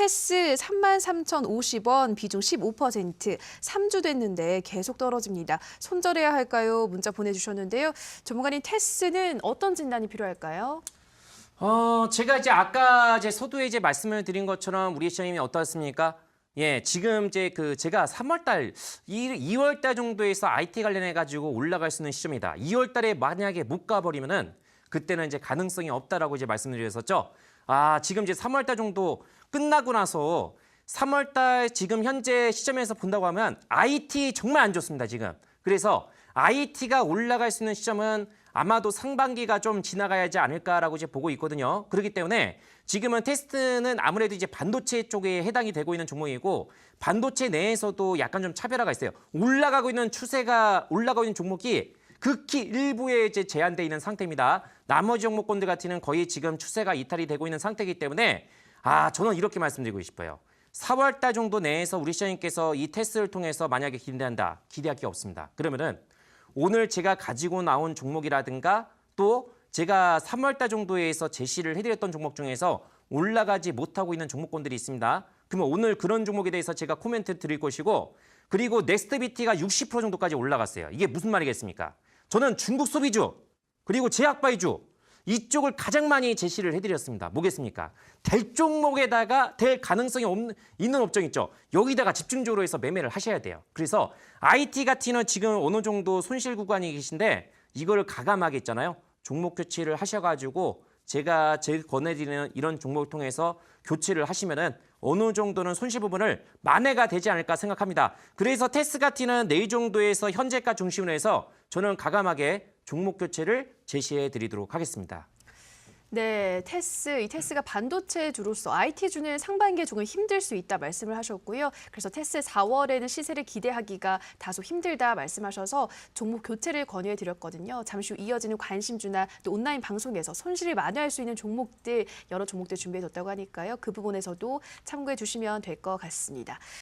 테스 33,050원, 비중 15%, 3주 됐는데 계속 떨어집니다. 손절해야 할까요? 문자 보내주셨는데요. 전문가님, 테스는 어떤 진단이 필요할까요? 어, 제가 이제 아까 이제 서두에 이제 말씀을 드린 것처럼 우리 시장님이 어떻습니까? 예, 지금 이제 그 제가 3월 달, 2 월 달 정도에서 IT 관련해 가지고 올라갈 수 있는 시점이다. 2월 달에 만약에 못 가버리면은 그때는 이제 가능성이 없다라고 이제 말씀드렸었죠. 아, 지금 이제 3월 달 정도 끝나고 나서 3월 달 지금 현재 시점에서 본다고 하면 IT 정말 안 좋습니다, 지금. 그래서 IT가 올라갈 수 있는 시점은 아마도 상반기가 좀 지나가야지 않을까라고 이제 보고 있거든요. 그렇기 때문에 지금은 테스트는 아무래도 이제 반도체 쪽에 해당이 되고 있는 종목이고 반도체 내에서도 약간 좀 차별화가 있어요. 올라가고 있는 추세가 올라가고 있는 종목이 극히 일부에 이제 제한돼 있는 상태입니다. 나머지 종목군들 같은 거의 지금 추세가 이탈이 되고 있는 상태이기 때문에 아 저는 이렇게 말씀드리고 싶어요. 4월 달 정도 내에서 우리 시장님께서 이 테스트를 통해서 만약에 기대한다. 기대할 게 없습니다. 그러면은 오늘 제가 가지고 나온 종목이라든가 또 제가 3월 달 정도에서 제시를 해드렸던 종목 중에서 올라가지 못하고 있는 종목군들이 있습니다. 그러면 오늘 그런 종목에 대해서 제가 코멘트 드릴 것이고 그리고 넥스트비티가 60% 정도까지 올라갔어요. 이게 무슨 말이겠습니까? 저는 중국 소비주 그리고 제약바이주 이쪽을 가장 많이 제시를 해드렸습니다. 뭐겠습니까? 될 종목에다가 될 가능성이 없는, 있는 업종 있죠. 여기다가 집중적으로 해서 매매를 하셔야 돼요. 그래서 IT 같은 지금 어느 정도 손실 구간이 계신데 이거를 가감하게 있잖아요. 종목 교체를 하셔가지고 제가 제 권해드리는 이런 종목을 통해서 교체를 하시면은 어느 정도는 손실 부분을 만회가 되지 않을까 생각합니다. 그래서 테스 같은 내일 정도에서 현재가 중심으로 해서 저는 가감하게 종목 교체를 제시해 드리도록 하겠습니다. 네, 테스, 이 테스가 반도체 주로서 IT주는 상반기에 조금 힘들 수 있다 말씀을 하셨고요. 그래서 테스 4월에는 시세를 기대하기가 다소 힘들다 말씀하셔서 종목 교체를 권유해 드렸거든요. 잠시 후 이어지는 관심주나 또 온라인 방송에서 손실을 만회할 수 있는 종목들 여러 종목들 준비해 뒀다고 하니까요. 그 부분에서도 참고해 주시면 될 것 같습니다.